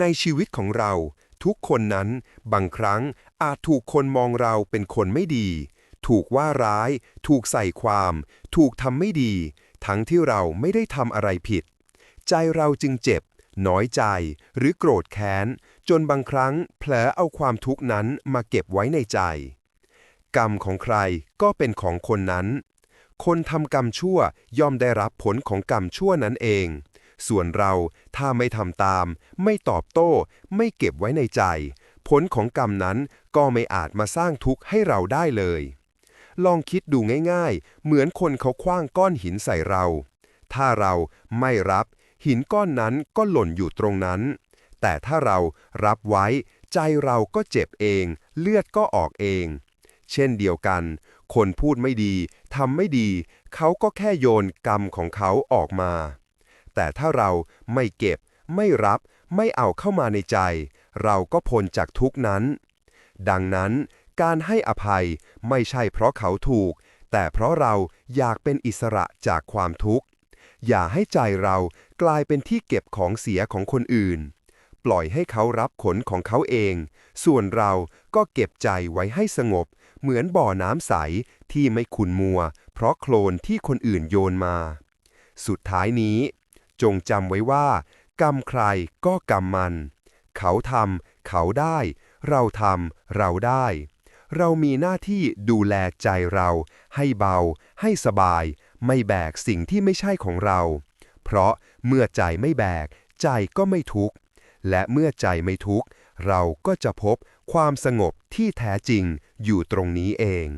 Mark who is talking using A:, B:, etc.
A: ในชีวิตของเรา ทุกคนนั้นบางครั้งอาจถูกคนมองเราเป็นคนไม่ดี ถูกว่าร้าย ถูกใส่ความ ถูกทำไม่ดี ทั้งที่เราไม่ได้ทำอะไรผิด ใจเราจึงเจ็บ น้อยใจ หรือโกรธแค้น จนบางครั้งแผลเอาความทุกข์นั้นมาเก็บไว้ในใจ กรรมของใครก็เป็นของคนนั้น คนทำกรรมชั่วย่อมได้รับผลของกรรมชั่วนั้นเอง ส่วนเราถ้าไม่ทำตาม ไม่ตอบโต้ ไม่เก็บไว้ในใจ ผลของกรรมนั้นก็ไม่อาจมาสร้างทุกข์ให้เราได้เลย ลองคิดดูง่ายๆ เหมือนคนเขาคว้างก้อนหินใส่เรา ถ้าเราไม่รับ หินก้อนนั้นก็หล่นอยู่ตรงนั้น แต่ถ้าเรารับไว้ ใจเราก็เจ็บเอง เลือดก็ออกเอง เช่นเดียวกัน คนพูดไม่ดีทำไม่ดี เขาก็แค่โยนกรรมของเขาออกมา แต่ถ้าเราไม่เก็บ ไม่รับไม่เอาเข้ามาในใจ เราก็พ้นจากทุกนั้น ดังนั้น การให้อภัยไม่ใช่เพราะเขาถูก แต่เพราะเราอยากเป็นอิสระจากความทุกข์ อย่าให้ใจเรากลายเป็นที่เก็บของเสียของคนอื่น ปล่อยให้เขารับผลของเขาเอง ส่วนเราก็เก็บใจไว้ให้สงบ เหมือนบ่อน้ำใสที่ไม่ขุ่นมัว เพราะโคลนที่คนอื่นโยนมา สุดท้ายนี้ จงจำไว้ว่า กรรมใครก็กรรมมัน เขาทำเขาได้ เราทำเราได้ เรามีหน้าที่ดูแลใจเรา ให้เบา ให้สบาย ไม่แบกสิ่งที่ไม่ใช่ของเรา เพราะเมื่อใจไม่แบก ใจก็ไม่ทุกข์ และเมื่อใจไม่ทุกข์ เราก็จะพบความสงบที่แท้จริงอยู่ตรงนี้เอง